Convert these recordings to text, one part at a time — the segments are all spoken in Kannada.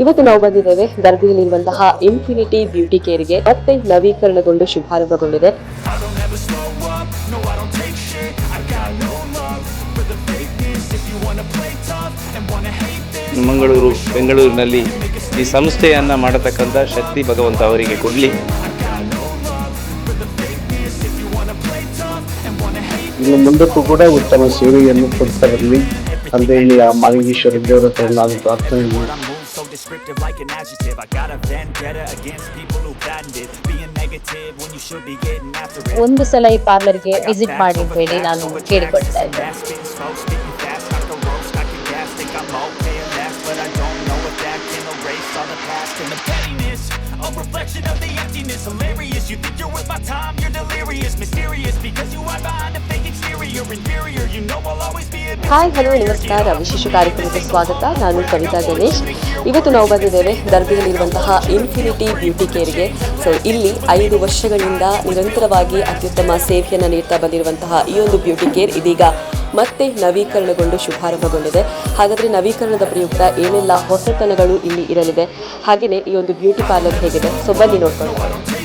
ಇವತ್ತು ನಾವು ಬಂದಿದ್ದೇವೆ ದರ್ಗದಲ್ಲಿ ಇರುವಂತಹ ಇನ್ಫಿನಿಟಿ ಬ್ಯೂಟಿ ಕೇರ್ಗೆ ಮತ್ತೆ ನವೀಕರಣಗೊಂಡು ಶುಭಾರಂಭಗೊಂಡಿದೆ. ಮಂಗಳೂರು, ಬೆಂಗಳೂರಿನಲ್ಲಿ ಈ ಸಂಸ್ಥೆಯನ್ನ ಮಾಡತಕ್ಕಂಥ ಶಕ್ತಿ ಭಗವಂತ ಅವರಿಗೆ ಕೊಡ್ಲಿ. ಇನ್ನು ಮುಂದಕ್ಕೂ ಕೂಡ ಉತ್ತಮ ಸೇವೆಯನ್ನು ಕೊಡ್ತಾ ಬರಲಿ ಅಂತ ಹೇಳಿ ಆ ಮಾಲಿಂಗೇಶ್ವರ ದೇವರ ಹತ್ರ ನಾನು ಪ್ರಾರ್ಥನೆ ಮಾಡಿ descriptive like an adjective. I got a vendetta against people who patent it. being negative when you should be getting after it. ಒಂದು ಸಲ ಈ ಪಾರ್ಲರ್ಗೆ ವಿಸಿಟ್ ಮಾಡಿ ಅಂತ ಹೇಳಿ ನಾನು ಕೇಳಿಕೊಳ್ತಾ ಇದ್ದೆ A reflection of the emptiness, hilarious. You think you're worth my time, you're delirious, mysterious because you are behind a fake exterior, inferior. You know I'll always be a hi hello ನಮಸ್ಕಾರ ವಿಶೇಷ ಕಾರ್ಯಕ್ರಮಕ್ಕೆ ಸ್ವಾಗತ ನಾನು ಕವಿತಾ ಗಣೇಶ್ ಇವತ್ತು ನಾವು ಬಂದಿದ್ದೇವೆ ದರ್ಬಿಯಲ್ಲಿರುವಂತಹ ಇನ್ಫಿನಿಟಿ ಬ್ಯೂಟಿ ಕೇರ್ಗೆ ಸೊ ಇಲ್ಲಿ ಐದು ವರ್ಷಗಳಿಂದ ನಿರಂತರವಾಗಿ ಅತ್ಯುತ್ತಮ ಸೇವೆಯನ್ನು ನೀಡ್ತಾ ಬಂದಿರುವಂತಹ ಈ ಒಂದು ಬ್ಯೂಟಿ ಕೇರ್ ಇದೀಗ ಮತ್ತೆ ನವೀಕರಣಗೊಂಡು ಶುಭಾರಂಭಗೊಂಡಿದೆ. ಹಾಗಾದರೆ ನವೀಕರಣದ ಪ್ರಯುಕ್ತ ಏನೆಲ್ಲ ಹೊಸತನಗಳು ಇಲ್ಲಿ ಇರಲಿದೆ? ಹಾಗೆಯೇ ಈ ಒಂದು ಬ್ಯೂಟಿ ಪಾರ್ಲರ್ ಹೇಗಿದೆ? ಸೊ, ಬನ್ನಿ ನೋಡ್ಕೊಂಡು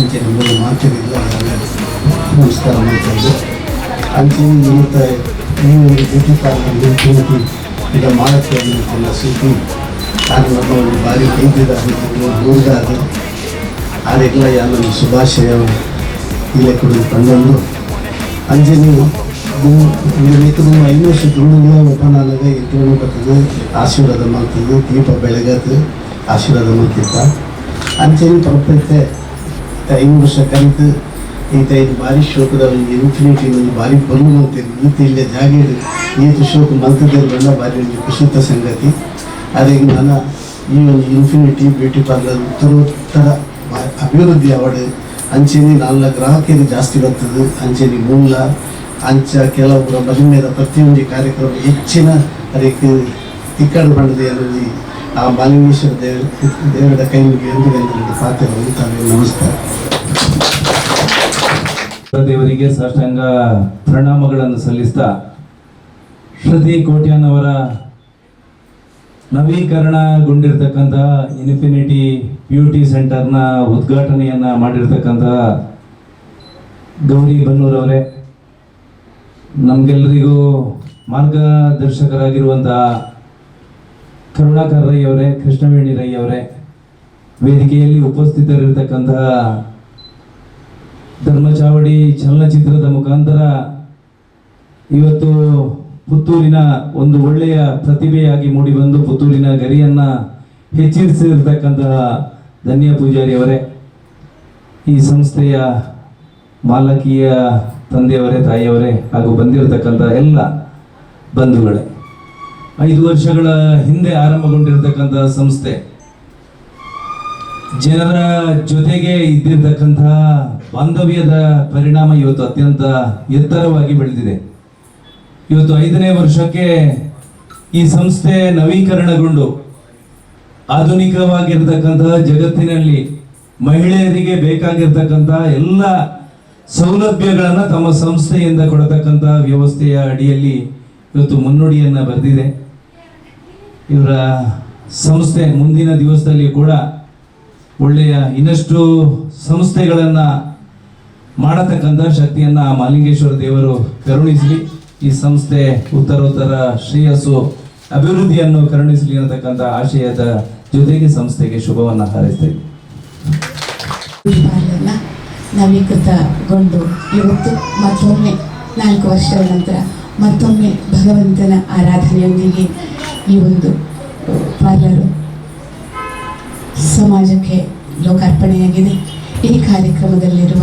ಆಚೆ ನಮ್ಮಲ್ಲಿ ಮಾತಿನಿಲ್ಲ ನಮಸ್ಕಾರ ಮಾಡ್ತಾ ಇದ್ದೆ ಅಂತಿಮ ನಿಮಿತ್ತ ಈ ಒಂದು ಬ್ಯೂಟಿ ಪಾರ್ಲರ್ನಲ್ಲಿ ತಿಂತಿ ಈಗ ಮಾಡೋಕ್ಕೆ ಅನ್ನೋದನ್ನ ಸಿಟಿ ಅದು ನಮ್ಮ ಒಂದು ಭಾರಿ ಕೈದಿದ್ದಾಗಿದ್ದು ದೂರದಾಗ ಅದೆಲ್ಲ ಯಾರು ಶುಭಾಶಯ ಇಲ್ಲೇ ಕೊಡಲು ತಂದೊಂದು ಅಂಜನಿ ನೀವು ಐನೂರು ಸುತ್ತಲೂ ಒಪ್ಪನ ಅಲ್ಲದೆ ಇಟ್ಕೊಂಡು ಬರ್ತದೆ ಆಶೀರ್ವಾದ ಮಾಡ್ತಿದ್ದು ದೀಪ ಬೆಳಗದು ಆಶೀರ್ವಾದ ಮಾಡ್ತಿದ್ದ ಅಂಜನಿ ಪರಪೈತೆ ಐದು ವರ್ಷ ಕಲಿತು ಈತ ಇದು ಭಾರಿ ಶೋಕದ ಇನ್ಫಿನಿಟಿ ಒಂದು ಭಾರಿ ಬಲು ಅಂತೇಳಿ ಈತ ಇಲ್ಲೇ ಜಾಗ ಈತ ಶೋಕ ಮಂತ್ರದಲ್ಲಿ ಬಂದ ಭಾರಿ ಒಂದು ಕುಸಿತ ಸಂಗತಿ. ಅದೇ ನನ್ನ ಈ ಒಂದು ಇನ್ಫಿನಿಟಿ ಬ್ಯೂಟಿ ಪಾರ್ಲರ್ ಉತ್ತರೋತ್ತರ ಅಭಿವೃದ್ಧಿ ಅವಾರ್ಡ್ ಅಂಚೆನಿ ನಾಲ್ಕು ಗ್ರಾಹಕರಿಗೆ ಜಾಸ್ತಿ ಬರ್ತದೆ. ಅಂಚೆನಿ ಮೂಲ ಅಂಚ ಕೆಲವೊಬ್ಬರ ಮಹಿಮೆಯ ಪ್ರತಿಯೊಂದು ಕಾರ್ಯಕ್ರಮ ಹೆಚ್ಚಿನ ಅದಕ್ಕೆ ತಿಕ್ಕಾಡು ಬಂಡದೆ ಆ ಮಾಲಿಂಗೇಶ್ವರ ದೇವ ದೇವರ ಕೈ ಎಂದು ಪಾತ್ರ ಹೋಗುತ್ತಾರೆ ನಮಸ್ಕಾರ. ದೇವರಿಗೆ ಸಾಷ್ಟಾಂಗ ಪ್ರಣಾಮಗಳನ್ನು ಸಲ್ಲಿಸ್ತಾ ಕೋಟ್ಯಾನ್ ಅವರ ನವೀಕರಣಗೊಂಡಿರ್ತಕ್ಕಂಥ ಇನ್ಫಿನಿಟಿ ಬ್ಯೂಟಿ ಸೆಂಟರ್ನ ಉದ್ಘಾಟನೆಯನ್ನ ಮಾಡಿರ್ತಕ್ಕಂತಹ ಗೌರಿ ಬನ್ನೂರವರೇ ನಮಗೆಲ್ಲರಿಗೂ ಮಾರ್ಗದರ್ಶಕರಾಗಿರುವಂತಹ ಕರುಣಾಕರ್ ರೈ ಅವರೇ, ಕೃಷ್ಣವೇಣಿ ರೈ ಅವರೇ, ವೇದಿಕೆಯಲ್ಲಿ ಉಪಸ್ಥಿತರಿರ್ತಕ್ಕಂತಹ ಧರ್ಮಚಾವಡಿ ಚಲನಚಿತ್ರದ ಮುಖಾಂತರ ಇವತ್ತು ಪುತ್ತೂರಿನ ಒಂದು ಒಳ್ಳೆಯ ಪ್ರತಿಭೆಯಾಗಿ ಮೂಡಿಬಂದು ಪುತ್ತೂರಿನ ಗರಿಯನ್ನ ಹೆಚ್ಚಿಸಿರ್ತಕ್ಕಂತಹ ಧನ್ಯ ಪೂಜಾರಿ ಅವರೇ. ಈ ಸಂಸ್ಥೆಯ ಮಾಲಕೀಯ ತಂದೆಯವರೇ, ತಾಯಿಯವರೇ ಹಾಗೂ ಬಂದಿರತಕ್ಕಂಥ ಎಲ್ಲ ಬಂಧುಗಳೇ. ಐದು ವರ್ಷಗಳ ಹಿಂದೆ ಆರಂಭಗೊಂಡಿರತಕ್ಕಂತಹ ಸಂಸ್ಥೆ. ಜನರ ಜೊತೆಗೆ ಇದ್ದಿರ್ತಕ್ಕಂತಹ ಬಾಂಧವ್ಯದ ಪರಿಣಾಮ ಇವತ್ತು ಅತ್ಯಂತ ಎತ್ತರವಾಗಿ ಬೆಳೆದಿದೆ. ಇವತ್ತು ಐದನೇ ವರ್ಷಕ್ಕೆ ಈ ಸಂಸ್ಥೆ ನವೀಕರಣಗೊಂಡು ಆಧುನಿಕವಾಗಿರ್ತಕ್ಕಂತಹ ಜಗತ್ತಿನಲ್ಲಿ ಮಹಿಳೆಯರಿಗೆ ಬೇಕಾಗಿರ್ತಕ್ಕಂತಹ ಎಲ್ಲ ಸೌಲಭ್ಯಗಳನ್ನು ತಮ್ಮ ಸಂಸ್ಥೆಯಿಂದ ಕೊಡತಕ್ಕಂತಹ ವ್ಯವಸ್ಥೆಯ ಅಡಿಯಲ್ಲಿ ಇವತ್ತು ಮುನ್ನುಡಿಯನ್ನ ಬರೆದಿದೆ. ಇವರ ಸಂಸ್ಥೆ ಮುಂದಿನ ದಿವಸದಲ್ಲಿ ಕೂಡ ಒಳ್ಳೆಯ ಇನ್ನಷ್ಟು ಸಂಸ್ಥೆಗಳನ್ನು ಮಾಡತಕ್ಕಂಥ ಶಕ್ತಿಯನ್ನು ಮಾಲಿಂಗೇಶ್ವರ ದೇವರು ಕರುಣಿಸಲಿ. ಈ ಸಂಸ್ಥೆ ಉತ್ತರೋತ್ತರ ಶ್ರೇಯಸ್ಸು ಅಭಿವೃದ್ಧಿಯನ್ನು ಕರುಣಿಸಲಿ ಅನ್ನತಕ್ಕಂಥ ಆಶಯದ ಜೊತೆಗೆ ಸಂಸ್ಥೆಗೆ ಶುಭವನ್ನು ಹಾರೈಸ್ತೇವೆ ನವೀಕೃತಗೊಂಡು ಇವತ್ತು ಮತ್ತೊಮ್ಮೆ ನಾಲ್ಕು ವರ್ಷಗಳ ನಂತರ ಮತ್ತೊಮ್ಮೆ ಭಗವಂತನ ಆರಾಧನೆಯೊಂದಿಗೆ ಈ ಒಂದು ಪಾರ್ಲರು ಸಮಾಜಕ್ಕೆ ಲೋಕಾರ್ಪಣೆಯಾಗಿದೆ. ಈ ಕಾರ್ಯಕ್ರಮದಲ್ಲಿರುವ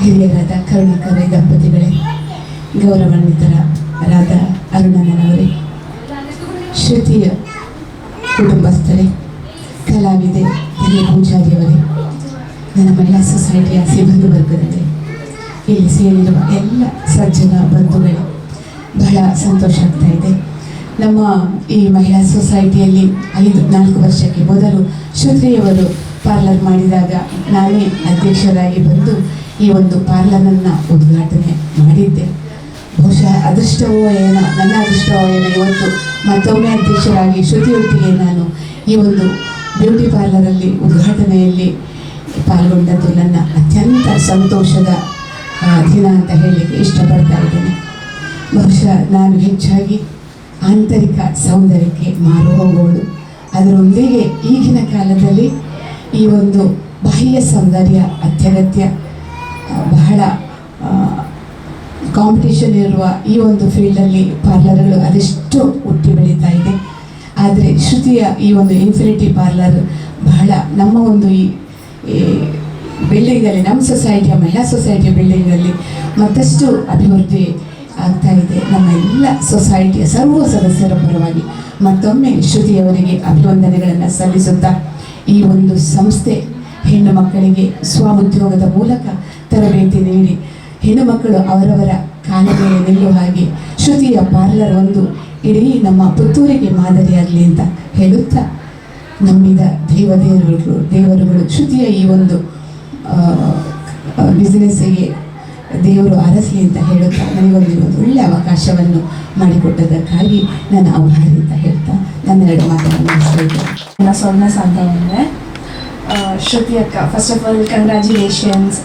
ಹಿರಿಯರಾದ ಕರುಣಾಕರ ದಂಪತಿಗಳೇ, ಗೌರವಾನ್ವಿತರಾದ ಅರುಣನವರೇ ಶ್ರುತಿಯ ಕುಟುಂಬಸ್ಥರೇ, ಕಲಾವಿದೆ ಹಿರಿಯ ಪೂಜಾರಿಯವರೇ, ನನ್ನ ಮಹಿಳಾ ಸೊಸೈಟಿಯ ಸಿಬ್ಬಂದಿ ವರ್ಗದಲ್ಲಿ ಇಲ್ಲಿ ಸೇರಿರುವ ಎಲ್ಲ ಸಜ್ಜನ ಬಂಧುಗಳು, ಬಹಳ ಸಂತೋಷ ಆಗ್ತಾ ಇದೆ. ನಮ್ಮ ಈ ಮಹಿಳಾ ಸೊಸೈಟಿಯಲ್ಲಿ ಐದು, ನಾಲ್ಕು ವರ್ಷಕ್ಕೆ ಮೊದಲು ಶ್ರುತಿಯವರು ಪಾರ್ಲರ್ ಮಾಡಿದಾಗ ನಾನೇ ಅಧ್ಯಕ್ಷರಾಗಿ ಬಂದು ಈ ಒಂದು ಪಾರ್ಲರನ್ನು ಉದ್ಘಾಟನೆ ಮಾಡಿದ್ದೆ. ಬಹುಶಃ ಅದೃಷ್ಟವೋ ಏನೋ, ನನ್ನ ಅದೃಷ್ಟವೋ ಏನೋ ಇವತ್ತು ಮತ್ತೊಮ್ಮೆ ಅಧ್ಯಕ್ಷರಾಗಿ ಶ್ರುತಿಯೊಟ್ಟಿಗೆ ನಾನು ಈ ಒಂದು ಬ್ಯೂಟಿ ಪಾರ್ಲರಲ್ಲಿ ಉದ್ಘಾಟನೆಯಲ್ಲಿ ಪಾಲ್ಗೊಂಡದ್ದು ನನ್ನ ಅತ್ಯಂತ ಸಂತೋಷದ ದಿನ ಅಂತ ಹೇಳಲಿಕ್ಕೆ ಇಷ್ಟಪಡ್ತಾ ಇದ್ದೇನೆ. ಬಹುಶಃ ನಾನು ಹೆಚ್ಚಾಗಿ ಆಂತರಿಕ ಸೌಂದರ್ಯಕ್ಕೆ ಮಾರು ಹೋಗುವಳು ಅದರೊಂದಿಗೆ ಈಗಿನ ಕಾಲದಲ್ಲಿ ಈ ಒಂದು ಬಾಹ್ಯ ಸೌಂದರ್ಯ ಅತ್ಯಗತ್ಯ ಬಹಳ ಕಾಂಪಿಟೇಷನ್ ಇರುವ ಈ ಒಂದು ಫೀಲ್ಡಲ್ಲಿ ಪಾರ್ಲರ್ಗಳು ಅದೆಷ್ಟು ಹುಟ್ಟಿ ಬೆಳೀತಾ ಇದೆ. ಆದರೆ ಶ್ರುತಿಯ ಈ ಒಂದು ಇನ್ಫಿನಿಟಿ ಪಾರ್ಲರ್ ಬಹಳ ನಮ್ಮ ಒಂದು ಈ ಬಿಲ್ಡಿಂಗಲ್ಲಿ ನಮ್ಮ ಸೊಸೈಟಿಯ ಮಹಿಳಾ ಸೊಸೈಟಿಯ ಬಿಲ್ಡಿಂಗಲ್ಲಿ ಮತ್ತಷ್ಟು ಅಭಿವೃದ್ಧಿ ಆಗ್ತಾ ಇದೆ. ನಮ್ಮ ಎಲ್ಲ ಸೊಸೈಟಿಯ ಸರ್ವ ಸದಸ್ಯರ ಪರವಾಗಿ ಮತ್ತೊಮ್ಮೆ ಶ್ರುತಿಯವರಿಗೆ ಅಭಿವಂದನೆಗಳನ್ನು ಸಲ್ಲಿಸುತ್ತಾ ಈ ಒಂದು ಸಂಸ್ಥೆ ಹೆಣ್ಣು ಮಕ್ಕಳಿಗೆ ಸ್ವಉದ್ಯೋಗದ ಮೂಲಕ ತರಬೇತಿ ನೀಡಿ ಹೆಣ್ಣು ಮಕ್ಕಳು ಅವರವರ ಕಾಲ ಮೇಲೆ ಹಾಗೆ ಶ್ರುತಿಯ ಪಾರ್ಲರ್ ಒಂದು ಇಡೀ ನಮ್ಮ ಪುತ್ತೂರಿಗೆ ಮಾದರಿಯಾಗಲಿ ಅಂತ ಹೇಳುತ್ತಾ ನಂಬಿದ ದೇವದೇವರುಗಳು ದೇವರುಗಳು ಶ್ರುತಿಯ ಈ ಒಂದು ಬಿಸ್ನೆಸ್ಸಿಗೆ ದೇವರು ಅರಸಿ ಅಂತ ಹೇಳುತ್ತಾ ನನಗೊಂದು ಒಳ್ಳೆಯ ಅವಕಾಶವನ್ನು ಮಾಡಿಕೊಟ್ಟದಕ್ಕಾಗಿ ನಾನು ಅವಹಾರಿ ಅಂತ ಹೇಳ್ತಾ ನನ್ನೆರಡು ಮಾತನ್ನು ನನ್ನ ಅಂತ ಅಂದರೆ ಶ್ರುತಿ ಅಕ್ಕ first of all congratulations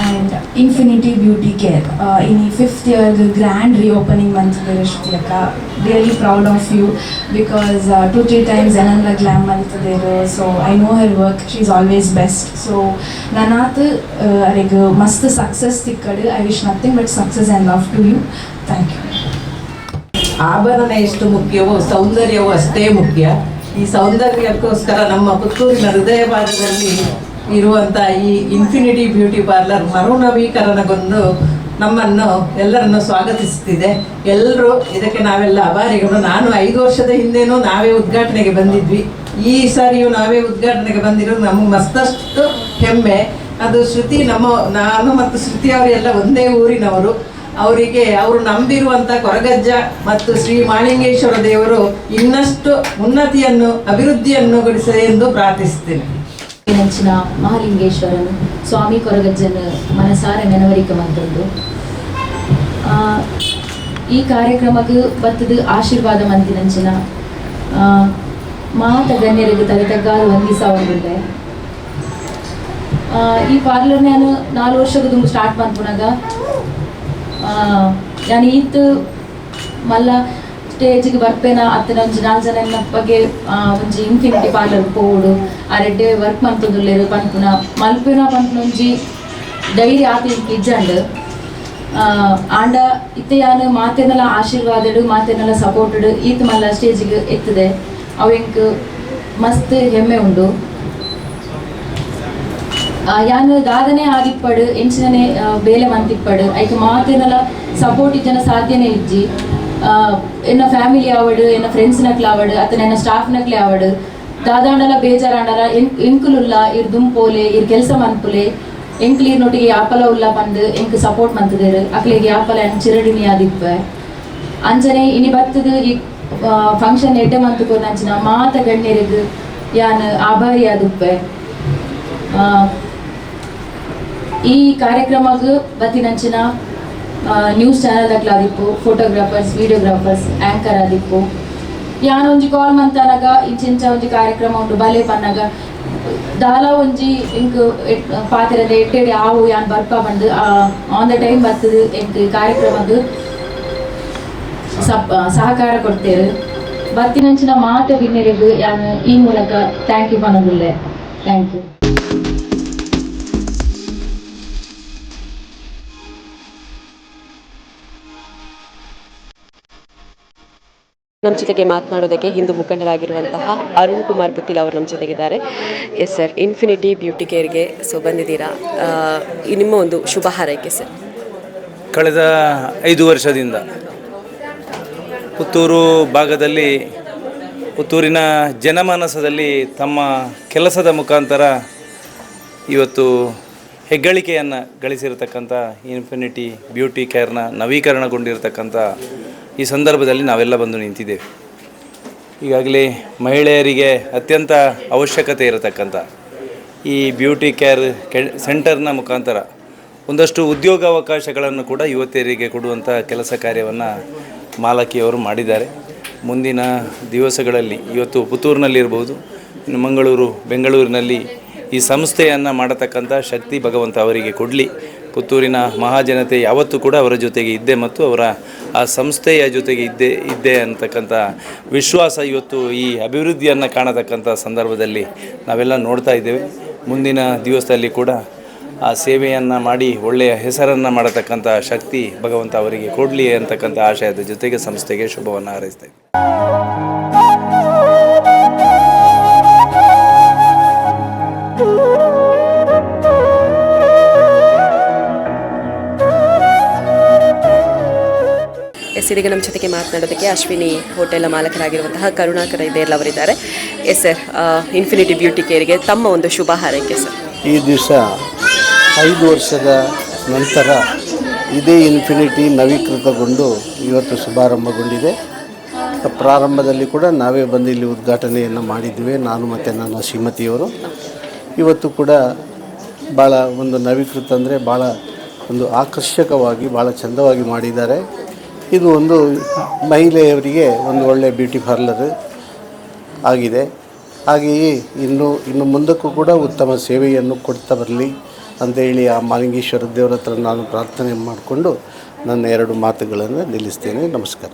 and infinity beauty care in ಈ ಫಿಫ್ತ್ ಇಯರ್ದು ಗ್ರ್ಯಾಂಡ್ ರೀಓಪನಿಂಗ್ ಮಂತಿದ್ದಾರೆ ಶ್ರುತಿ ಅಕ್ಕ really proud of you because two three times ಏನಲ್ಲ glam ಮಂತಿದ್ದೇರು so I know her work she is always best so ನನ್ನಾತು ಅರೆಗ್ ಮಸ್ತ್ success ತಿಕ್ಕಡು I wish nothing but success and love to you thank you ಆಭರಣ ಎಷ್ಟು ಮುಖ್ಯವೋ ಸೌಂದರ್ಯವೂ ಅಷ್ಟೇ ಮುಖ್ಯ ಈ ಸೌಂದರ್ಯಕ್ಕೋಸ್ಕರ ನಮ್ಮ ಪುತ್ತೂರಿನ ಹೃದಯ ಭಾಗದಲ್ಲಿ ಇರುವಂಥ ಈ ಇನ್ಫಿನಿಟಿ ಬ್ಯೂಟಿ ಪಾರ್ಲರ್ ಮರುನವೀಕರಣಗೊಂಡು ನಮ್ಮನ್ನು ಎಲ್ಲರನ್ನು ಸ್ವಾಗತಿಸುತ್ತಿದೆ. ಎಲ್ಲರೂ ಇದಕ್ಕೆ ನಾವೆಲ್ಲ ಅಭಾರಿಗಳು. ನಾನು ಐದು ವರ್ಷದ ಹಿಂದೆನೂ ನಾವೇ ಉದ್ಘಾಟನೆಗೆ ಬಂದಿದ್ವಿ. ಈ ಸಾರಿಯೂ ನಾವೇ ಉದ್ಘಾಟನೆಗೆ ಬಂದಿರೋದು ನಮಗೆ ಮತ್ತಷ್ಟು ಹೆಮ್ಮೆ. ಅದು ಶ್ರುತಿ ನಮ್ಮ, ನಾನು ಮತ್ತು ಶ್ರುತಿ ಅವರೆಲ್ಲ ಒಂದೇ ಊರಿನವರು. ಅವರಿಗೆ ಅವರು ನಂಬಿರುವಂಥ ಕೊರಗಜ್ಜ ಮತ್ತು ಶ್ರೀ ಮಾಳಿಂಗೇಶ್ವರ ದೇವರು ಇನ್ನಷ್ಟು ಉನ್ನತಿಯನ್ನು, ಅಭಿವೃದ್ಧಿಯನ್ನು ಗೊಳಿಸಲಿ ಎಂದು ಪ್ರಾರ್ಥಿಸುತ್ತೇನೆ. ನೆಂಚಿನ ಮಹಾಲಿಂಗೇಶ್ವರನು ಸ್ವಾಮಿ ಕೊರಗಜ್ಜನ ಮನಸಾರ ನೆನವರಿಕೆ ಮಂತದ್ದು ಈ ಕಾರ್ಯಕ್ರಮಕ್ಕೆ ಬತ್ತದ ಆಶೀರ್ವಾದ ಮಂತಿನಂಚಿನ ನಂಚಿನ ಮಾತ ಗಣ್ಯರಿಗೆ ತಲೆ ತಗ್ಗಾಲು ವಂದಿಸ ಈ ಪಾರ್ಲರ್ ನಾನು ನಾಲ್ಕು ವರ್ಷದ ಸ್ಟಾರ್ಟ್ ಮಾಡ್ಕೊಂಡಾಗ ನಾನು ಈತ್ ಮಲ್ಲ ಸ್ಟೇಜಿಗೆ ಬರ್ಪೇನ ಅತ್ತನ ಒಂಜಿ ನಾಲ್ಕು ಜನ ಬಗ್ಗೆ ಒಂಜಿ ಇನ್ಫಿನಿಟಿ ಪಾರ್ಲರ್ ಪೋಡು ಆ ರೆಡ್ಡೆ ವರ್ಕ್ ಮಂತದುಲ್ಲೇರು ಪನ್ಪುನ ಮಲ್ಪುನ ಪನ್ಪುನ ಒಂಜಿ ಡೈರಿ ಆತ ಇಜ್ಜಂಡ್ ಆಂಡ ಇತ್ತೆ ಯಾನು ಮಾತೇನೆಲ್ಲ ಆಶೀರ್ವಾದಡು ಮಾತೇನೆಲ್ಲ ಸಪೋರ್ಟಡ್ ಈತ್ ಮಲ್ಲ ಸ್ಟೇಜಿಗೆ ಎತ್ತದೆ ಅವು ಎಂಕ್ ಮಸ್ತ್ ಹೆಮ್ಮೆ ಉಂಡು ಯಾನು ದಾದನೆ ಆಗಿಪ್ಪಡು ಆ, ಬೇಲೆ ಮಂತಿಪ್ಪಡು ಐಕ್ ಮಾತೆನಲ ಸಪೋರ್ಟ್ ಇಜ್ಜನ ಸಾಧ್ಯನೇ ಇಜ್ಜಿ. ಎನ್ನ ಫ್ಯಾಮಿಲಿ ಆವಡು ಎನ್ನ ಫ್ರೆಂಡ್ಸ್ನಕ್ಲೆ ಆವಡು ಅತನ ಎನ್ನ ಸ್ಟಾಫ್ ನಕ್ಲೆ ಆವಡು. ದಾದಾಂಡಲ ಬೇಜಾರಾಂಡಲ ಎಂಕುಲುಲ್ಲ ಇರ್ ದುಂಪೋಲೆ ಇರ್ ಕೆಲಸ ಮನ್ಪುಲೆ. ಎಂಕ್ಲೀರ್ ನೊಟ್ಟಿಗೆ ಯಾಪಲ ಉಲ್ಲ ಬಂದು ಎಂಕ್ ಸಪೋರ್ಟ್ ಮಂತದೇರು ಅಕ್ಲಿಗೆ ಯಾಪಲ ಎನ್ ಚಿರಡಿನಿ ಆದಿಪ್ಪ ಅಂಜನೆ ಇನಿ ಬತ್ತದು ಈ ಫಂಕ್ಷನ್ ಎಡ್ಡೆ ಮಂತು ಅಂಚಿನ ಮಾತ ಗಣ್ಯರಿಗೆ ಯಾನ್ ಆಭಾರಿ ಆದುಪ್ಪೆ ಈ ಕಾರ್ಯಕ್ರಮಕ್ಕೆ ಬತ್ತಿನಂಚಿನ ನ್ಯೂಸ್ ಚಾನಲ್ ಆಗ್ಲಾದಿಪ್ಪು ಫೋಟೋಗ್ರಾಫರ್ಸ್ ವಿಡಿಯೋಗ್ರಾಫರ್ಸ್ ಆ್ಯಂಕರ್ ಆದಿಪ್ಪು ಯಾನ್ ಒಂಜಿ ಕಾಲ್ ಮಂತಾನಾಗ, ಇಂಚಿಂಚ ಒಂಜಿ ಕಾರ್ಯಕ್ರಮ ಉಂಟು, ಬಲೆ ಪನ್ನಾಗ ದಾಲ ಒಂಜಿ ಇಂಕ್ ಪಾತೆರದ ಎಟ್ಟೆಡೆ ಆವು ಯಾನ್ ಬರ್ಪ ಬಂದು ಆನ್ ದ ಟೈಮ್ ಬರ್ತದೆ ಎಂಕ್ ಕಾರ್ಯಕ್ರಮದ್ದು ಸಪ್ ಸಹಕಾರ ಕೊಡ್ತೇವೆ ಬತ್ತಿನಂಚಿನ ಮಾತ ಬಿನ್ನೆರೆಗೂ ಯಾನ್ ಈ ಮೂಲಕ ಥ್ಯಾಂಕ್ ಯು ಪನಗುಲ್ಲೆ. ಥ್ಯಾಂಕ್ ಯು ನಮ್ಮ ಜೊತೆಗೆ ಮಾತನಾಡೋದಕ್ಕೆ ಹಿಂದೂ ಮುಖಂಡರಾಗಿರುವಂತಹ ಅರುಣ್ ಕುಮಾರ್ ಪುತ್ತಿಲ್ ಅವರು ನಮ್ಮ ಜೊತೆಗಿದ್ದಾರೆ. ಎಸ್ ಸರ್ ಇನ್ಫಿನಿಟಿ ಬ್ಯೂಟಿ ಕೇರ್ಗೆ ಸೊ ಬಂದಿದ್ದೀರಾ. ನಿಮ್ಮ ಒಂದು ಶುಭ ಹಾರೈಕೆ ಸರ್ ಕಳೆದ ಐದು ವರ್ಷದಿಂದ ಪುತ್ತೂರು ಭಾಗದಲ್ಲಿ, ಪುತ್ತೂರಿನ ಜನಮಾನಸದಲ್ಲಿ ತಮ್ಮ ಕೆಲಸದ ಮುಖಾಂತರ ಇವತ್ತು ಹೆಗ್ಗಳಿಕೆಯನ್ನು ಗಳಿಸಿರತಕ್ಕಂಥ ಇನ್ಫಿನಿಟಿ ಬ್ಯೂಟಿ ಕೇರ್ನ ನವೀಕರಣಗೊಂಡಿರತಕ್ಕಂಥ ಈ ಸಂದರ್ಭದಲ್ಲಿ ನಾವೆಲ್ಲ ಬಂದು ನಿಂತಿದ್ದೇವೆ. ಈಗಾಗಲೇ ಮಹಿಳೆಯರಿಗೆ ಅತ್ಯಂತ ಅವಶ್ಯಕತೆ ಇರತಕ್ಕಂಥ ಈ ಬ್ಯೂಟಿ ಕೇರ್ ಸೆಂಟರ್ನ ಮುಖಾಂತರ ಒಂದಷ್ಟು ಉದ್ಯೋಗಾವಕಾಶಗಳನ್ನು ಕೂಡ ಯುವತಿಯರಿಗೆ ಕೊಡುವಂಥ ಕೆಲಸ ಕಾರ್ಯವನ್ನು ಮಾಲಕಿಯವರು ಮಾಡಿದ್ದಾರೆ. ಮುಂದಿನ ದಿವಸಗಳಲ್ಲಿ ಇವತ್ತು ಪುತ್ತೂರಿನಲ್ಲಿರ್ಬೋದು ಮಂಗಳೂರು, ಬೆಂಗಳೂರಿನಲ್ಲಿ ಈ ಸಂಸ್ಥೆಯನ್ನು ಮಾಡತಕ್ಕಂಥ ಶಕ್ತಿ ಭಗವಂತ ಅವರಿಗೆ ಕೊಡಲಿ. ಪುತ್ತೂರಿನ ಮಹಾಜನತೆ ಯಾವತ್ತೂ ಕೂಡ ಅವರ ಜೊತೆಗೆ ಇದ್ದೆ ಮತ್ತು ಅವರ ಆ ಸಂಸ್ಥೆಯ ಜೊತೆಗೆ ಇದ್ದೇ, ಇದ್ದೆ ಅಂತಕ್ಕಂಥ ವಿಶ್ವಾಸ ಇವತ್ತು ಈ ಅಭಿವೃದ್ಧಿಯನ್ನು ಕಾಣತಕ್ಕಂಥ ಸಂದರ್ಭದಲ್ಲಿ ನಾವೆಲ್ಲ ನೋಡ್ತಾ ಇದ್ದೇವೆ. ಮುಂದಿನ ದಿವಸದಲ್ಲಿ ಕೂಡ ಆ ಸೇವೆಯನ್ನು ಮಾಡಿ, ಒಳ್ಳೆಯ ಹೆಸರನ್ನು ಮಾಡತಕ್ಕಂಥ ಶಕ್ತಿ ಭಗವಂತ ಅವರಿಗೆ ಕೊಡಲಿ ಅಂತಕ್ಕಂಥ ಆಶಯದ ಜೊತೆಗೆ ಸಂಸ್ಥೆಗೆ ಶುಭವನ್ನು ಹಾರೈಸ್ತಾ ಎಸ್, ಇದೀಗ ನಮ್ಮ ಜೊತೆಗೆ ಮಾತನಾಡೋದಕ್ಕೆ ಅಶ್ವಿನಿ ಹೋಟೆಲ್ ಮಾಲಕರಾಗಿರುವಂತಹ ಕರುಣಾಕರ ಇದೇರ್ಲ ಅವರಿದ್ದಾರೆ. ಎಸ್, ಸರ್ ಇನ್ಫಿನಿಟಿ ಬ್ಯೂಟಿ ಕೇರಿಗೆ ತಮ್ಮ ಒಂದು ಶುಭ ಹಾರೈಕೆ, ಸರ್. ಈ ದಿವಸ ಐದು ವರ್ಷದ ನಂತರ ಇದೇ ಇನ್ಫಿನಿಟಿ ನವೀಕೃತಗೊಂಡು ಇವತ್ತು ಶುಭಾರಂಭಗೊಂಡಿದೆ. ಪ್ರಾರಂಭದಲ್ಲಿ ಕೂಡ ನಾವೇ ಬಂದು ಇಲ್ಲಿ ಉದ್ಘಾಟನೆಯನ್ನು ಮಾಡಿದ್ವಿ, ನಾನು ಮತ್ತು ನನ್ನ ಶ್ರೀಮತಿಯವರು. ಇವತ್ತು ಕೂಡ ಭಾಳ ಒಂದು ನವೀಕೃತ ಅಂದರೆ ಭಾಳ ಒಂದು ಆಕರ್ಷಕವಾಗಿ ಭಾಳ ಚಂದವಾಗಿ ಮಾಡಿದ್ದಾರೆ. ಇದು ಒಂದು ಮಹಿಳೆಯವರಿಗೆ ಒಂದು ಒಳ್ಳೆಯ ಬ್ಯೂಟಿ ಪಾರ್ಲರ್ ಆಗಿದೆ. ಹಾಗೆಯೇ ಇನ್ನು ಇನ್ನು ಮುಂದಕ್ಕೂ ಕೂಡ ಉತ್ತಮ ಸೇವೆಯನ್ನು ಕೊಡ್ತಾ ಬರಲಿ ಅಂತೇಳಿ ಆ ಮಾಲಿಂಗೇಶ್ವರ ದೇವರ ಹತ್ರ ನಾನು ಪ್ರಾರ್ಥನೆ ಮಾಡಿಕೊಂಡು ನನ್ನ ಎರಡು ಮಾತುಗಳನ್ನು ನಿಲ್ಲಿಸ್ತೇನೆ. ನಮಸ್ಕಾರ.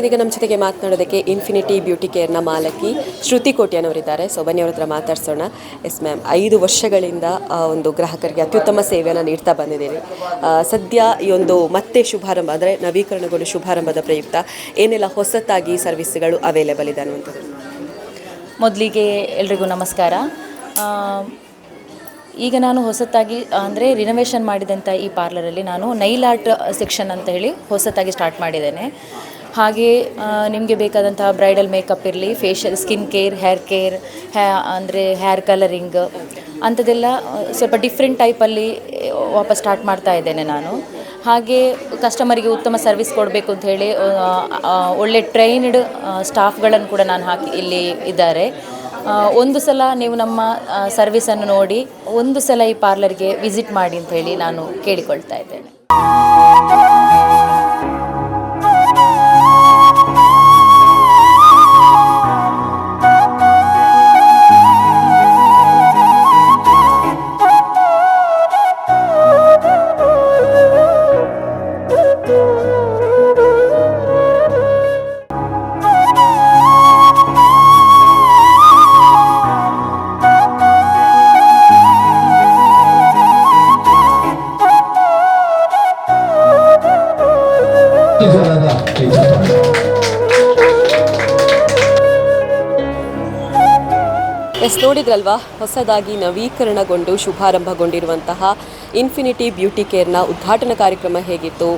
ಇದೀಗ ನಮ್ಮ ಜೊತೆಗೆ ಮಾತನಾಡೋದಕ್ಕೆ ಇನ್ಫಿನಿಟಿ ಬ್ಯೂಟಿ ಕೇರ್ನ ಮಾಲಕಿ ಶ್ರುತಿ ಕೋಟ್ಯಾನವರಿದ್ದಾರೆ. ಸೊ ಬನ್ನಿ ಅವ್ರ ಹತ್ರ ಮಾತಾಡ್ಸೋಣ. ಎಸ್ ಮ್ಯಾಮ್ ಐದು ವರ್ಷಗಳಿಂದ ಒಂದು ಗ್ರಾಹಕರಿಗೆ ಅತ್ಯುತ್ತಮ ಸೇವೆಯನ್ನು ನೀಡ್ತಾ ಬಂದಿದ್ದೀರಿ. ಸದ್ಯ ಈ ಒಂದು ಮತ್ತೆ ಶುಭಾರಂಭ, ಅಂದರೆ ನವೀಕರಣಗೊಂಡ ಶುಭಾರಂಭದ ಪ್ರಯುಕ್ತ ಏನೆಲ್ಲ ಹೊಸತಾಗಿ ಸರ್ವಿಸ್ಗಳು ಅವೈಲೇಬಲ್ ಇದೆ ಅನ್ನುವಂಥದ್ದು? ಮೊದಲಿಗೆ ಎಲ್ರಿಗೂ ನಮಸ್ಕಾರ. ಈಗ ನಾನು ಹೊಸತಾಗಿ, ಅಂದರೆ ರಿನೋವೇಷನ್ ಮಾಡಿದಂಥ ಈ ಪಾರ್ಲರಲ್ಲಿ ನಾನು ನೈಲ್ ಆರ್ಟ್ ಸೆಕ್ಷನ್ ಅಂತ ಹೇಳಿ ಹೊಸತಾಗಿ ಸ್ಟಾರ್ಟ್ ಮಾಡಿದ್ದೇನೆ. ಹಾಗೆ ನಿಮಗೆ ಬೇಕಾದಂತಹ ಬ್ರೈಡಲ್ ಮೇಕಪ್ ಇರಲಿ facial skin care hair care ಹ್ಯಾ ಅಂದರೆ ಹೇರ್ ಕಲರಿಂಗ್ ಅಂಥದ್ದೆಲ್ಲ ಸ್ವಲ್ಪ ಡಿಫ್ರೆಂಟ್ ಟೈಪಲ್ಲಿ ವಾಪಸ್ ಸ್ಟಾರ್ಟ್ ಮಾಡ್ತಾ ಇದ್ದೇನೆ ನಾನು. ಹಾಗೆ ಕಸ್ಟಮರಿಗೆ ಉತ್ತಮ ಸರ್ವಿಸ್ ಕೊಡಬೇಕು ಅಂತ ಹೇಳಿ ಒಳ್ಳೆ ಟ್ರೈನ್ಡ್ ಸ್ಟಾಫ್ಗಳನ್ನು ಕೂಡ ನಾನು ಹಾಕಿ, ಇಲ್ಲಿ ಇದ್ದಾರೆ. ಒಂದು ಸಲ ನೀವು ನಮ್ಮ ಸರ್ವಿಸನ್ನು ನೋಡಿ, ಒಂದು ಸಲ ಈ ಪಾರ್ಲರ್ಗೆ ವಿಸಿಟ್ ಮಾಡಿ ಅಂತ ಹೇಳಿ ನಾನು ಕೇಳಿಕೊಳ್ತಾ ಇದ್ದೇನೆ. ಎಸ್ ನೋಡಿದ್ರಲ್ವಾ? ಹೊಸದಾಗಿ ನವೀಕರಣಗೊಂಡು ಶುಭಾರಂಭಗೊಂಡಿರುವಂತಹ ಇನ್ಫಿನಿಟಿ ಬ್ಯೂಟಿ ಕೇರ್ನ ಉದ್ಘಾಟನಾ ಕಾರ್ಯಕ್ರಮ ಹೇಗಿತ್ತು?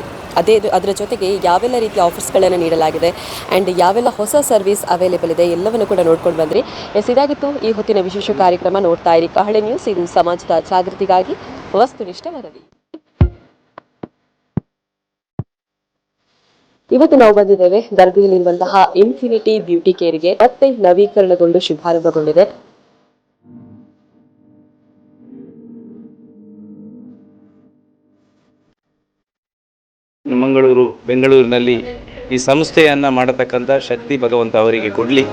ಅದೇ ಅದರ ಜೊತೆಗೆ ಯಾವೆಲ್ಲ ರೀತಿಯ ಆಫರ್ಸ್ಗಳನ್ನು ನೀಡಲಾಗಿದೆ? ಆ್ಯಂಡ್ ಯಾವೆಲ್ಲ ಹೊಸ ಸರ್ವಿಸ್ ಅವೈಲೇಬಲ್ ಇದೆ? ಎಲ್ಲವನ್ನು ಕೂಡ ನೋಡ್ಕೊಂಡು ಬಂದ್ರಿ. ಎಸ್, ಇದಾಗಿತ್ತು ಈ ಹೊತ್ತಿನ ವಿಶೇಷ ಕಾರ್ಯಕ್ರಮ ನೋಡ್ತಾ ಇರಿ. ಕಹಳೆ ನ್ಯೂಸ್ ಇದು ಸಮಾಜದ ಜಾಗೃತಿಗಾಗಿ ವಸ್ತುನಿಷ್ಠ ವರದಿ. ಇವತ್ತು ನಾವು ಬಂದಿದ್ದೇವೆ ದರ್ಬಿಯಲ್ಲಿರುವಂತಹ ಇನ್ಫಿನಿಟಿ ಬ್ಯೂಟಿ ಕೇರ್ಗೆ ಮತ್ತೆ ನವೀಕರಣಗೊಂಡು ಶುಭಾರಂಭಗೊಂಡಿದೆ. ಬೆಂಗಳೂರಿನಲ್ಲಿ ಈ ಸಂಸ್ಥೆಯನ್ನು ಮಾಡತಕ್ಕಂಥ ಶಕ್ತಿ ಭಗವಂತ ಅವರಿಗೆ ಕೊಡಲಿ.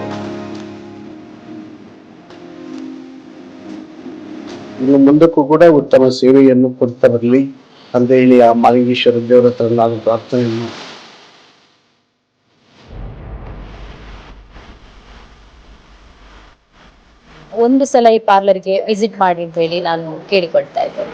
ಇನ್ನು ಮುಂದಕ್ಕೂ ಕೂಡ ಉತ್ತಮ ಸೇವೆಯನ್ನು ಕೊಡ್ತಾ ಬರಲಿ ಅಂತ ಹೇಳಿ ಆ ಮಾಲಿಂಗೇಶ್ವರ ದೇವರ ಹತ್ರ ನಾನು ಪ್ರಾರ್ಥನೆಯನ್ನು ಒಂದು ಸಲ ಈ ಪಾರ್ಲರ್ಗೆ ವಿಸಿಟ್ ಮಾಡಿ ಅಂತ ಹೇಳಿ ನಾನು ಕೇಳಿಕೊಳ್ತಾ ಇದ್ದೇನೆ.